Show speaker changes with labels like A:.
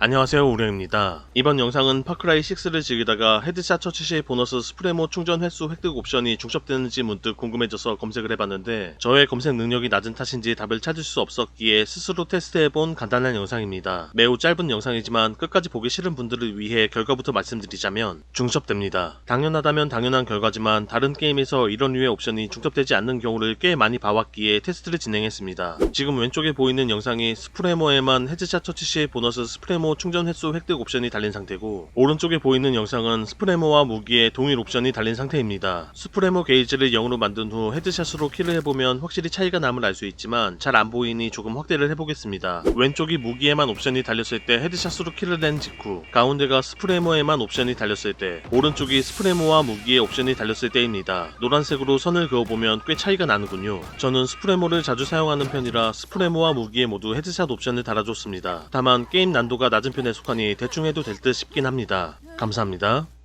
A: 안녕하세요 우령입니다. 이번 영상은 파크라이 6를 즐기다가 헤드샷 처치 시 보너스 스프레모 충전 횟수 획득 옵션이 중첩되는지 문득 궁금해져서 검색을 해봤는데 저의 검색 능력이 낮은 탓인지 답을 찾을 수 없었기에 스스로 테스트해본 간단한 영상입니다. 매우 짧은 영상이지만 끝까지 보기 싫은 분들을 위해 결과부터 말씀드리자면 중첩됩니다. 당연하다면 당연한 결과지만 다른 게임에서 이런 류의 옵션이 중첩되지 않는 경우를 꽤 많이 봐왔기에 테스트를 진행했습니다. 지금 왼쪽에 보이는 영상이 스프레모에만 헤드샷 처치 시 보너스 스프레모 충전 횟수 획득 옵션이 달린 상태고 오른쪽에 보이는 영상은 스프레모와 무기에 동일 옵션이 달린 상태입니다. 스프레모 게이지를 0으로 만든 후 헤드샷으로 킬을 해보면 확실히 차이가 남을 알 수 있지만 잘 안 보이니 조금 확대를 해보겠습니다. 왼쪽이 무기에만 옵션이 달렸을 때 헤드샷으로 킬을 낸 직후 가운데가 스프레모에만 옵션이 달렸을 때 오른쪽이 스프레모와 무기에 옵션이 달렸을 때입니다. 노란색으로 선을 그어보면 꽤 차이가 나는군요. 저는 스프레모를 자주 사용하는 편이라 스프레모와 무기에 모두 헤드샷 옵션을 달아줬습니다. 다만 게임 난도가 낮은 편에 속하니 대충 해도 될 듯 싶긴 합니다. 감사합니다.